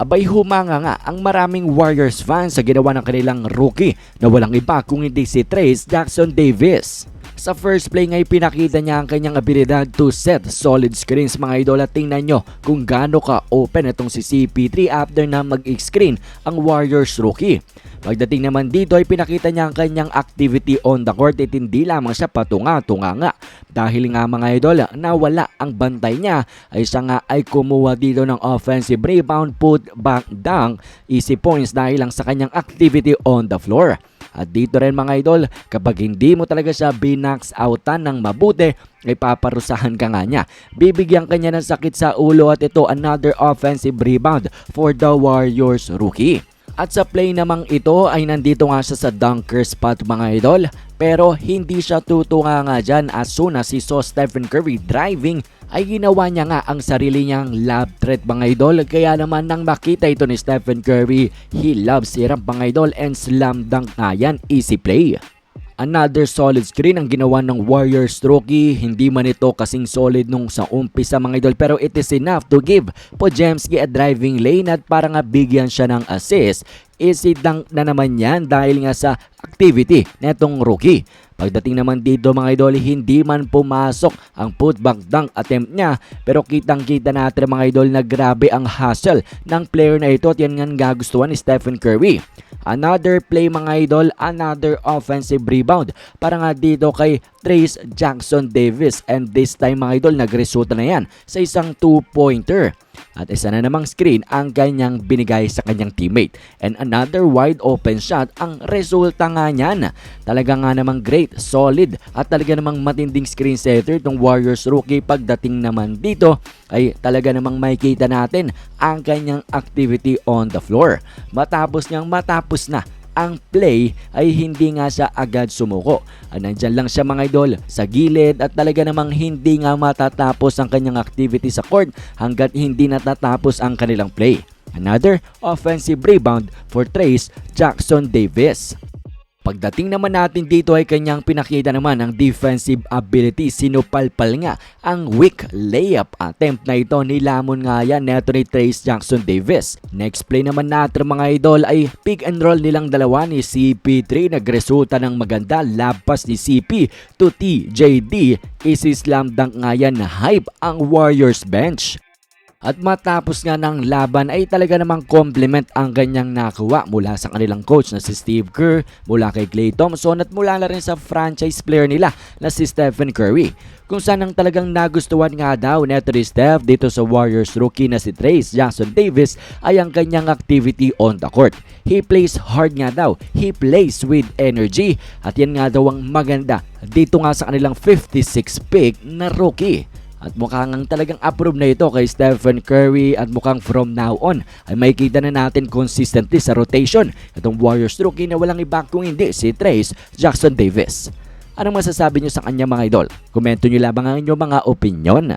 Abay humanga nga ang maraming Warriors fans sa ginawa ng kanilang rookie na walang iba kung hindi si Trace Jackson Davis. Sa first play ngay pinakita niya ang kanyang abilidad to set solid screens mga idol at tingnan nyo kung gaano ka open itong si CP3 after na mag-screen ang Warriors rookie. Pagdating naman dito ay pinakita niya ang kanyang activity on the court at hindi lamang siya patunga-tunga nga. Dahil nga mga idol, nawala ang bantay niya ay siya nga ay kumuha dito ng offensive rebound, put back dunk, easy points dahil lang sa kanyang activity on the floor. At dito rin mga idol, kapag hindi mo talaga siya binax outan ng mabuti, ay paparusahan ka nga niya. Bibigyan kanya ng sakit sa ulo at ito another offensive rebound for the Warriors rookie. At sa play namang ito ay nandito nga siya sa dunker spot mga idol. Pero hindi siya tutunga nga dyan as soon as he saw Stephen Curry driving ay ginawa niya nga ang sarili niyang lab threat mga idol. Kaya naman nang makita ito ni Stephen Curry, he loves hirap mga idol and slam dunk nga yan. Easy play. Another solid screen ang ginawa ng Warriors rookie. Hindi man ito kasing solid nung sa umpisa mga idol pero it is enough to give Pojemski a driving lane at para nga bigyan siya ng assist. Easy dunk na naman yan dahil nga sa activity netong rookie. Pagdating naman dito mga idol, hindi man pumasok ang putback dunk attempt niya pero kitang kita natin mga idol na grabe ang hustle ng player na ito at yan nga gagustuhan ni Stephen Curry. Another play mga idol, another offensive rebound para nga dito kay Trace Jackson Davis and this time mga idol nagresulta na yan sa isang two-pointer. At isa na namang screen ang kanyang binigay sa kanyang teammate. And another wide open shot ang resulta nga niyan. Talaga nga namang great, solid at talaga namang matinding screen setter itong Warriors rookie pagdating naman dito ay talaga namang makikita natin ang kanyang activity on the floor. Matapos niyang matapos na ang play ay hindi nga siya agad sumuko. Ah, Nandyan lang siya mga idol sa gilid at talaga namang hindi nga matatapos ang kanyang activity sa court hanggat hindi natatapos ang kanilang play. Another offensive rebound for Trace Jackson Davis. Pagdating naman natin dito ay kanyang pinakita naman ang defensive ability. Sinupalpal nga ang weak layup attempt na ito. Nilamon nga yan neto ni Trace Jackson Davis. Next play naman natin mga idol ay pick and roll nilang dalawa ni CP3. Nagresulta ng maganda labas ni CP to TJD. Easy slam dunk nga yan na hype ang Warriors bench. At matapos nga ng laban ay talaga namang compliment ang ganyang nakuha mula sa kanilang coach na si Steve Kerr, mula kay Klay Thompson at mula na rin sa franchise player nila na si Stephen Curry. Kung saan ang talagang nagustuhan nga daw neto ni Steph dito sa Warriors rookie na si Trace Jackson Davis ay ang kanyang activity on the court. He plays hard nga daw, he plays with energy at yan nga daw ang maganda dito nga sa kanilang 56 pick na rookie. At mukhang ang talagang approve na ito kay Stephen Curry at mukhang from now on ay makikita na natin consistently sa rotation itong Warriors rookie na walang iba kung hindi si Trace Jackson Davis. Anong masasabi nyo sa kanya mga idol? Komento nyo lamang ang inyong mga opinion.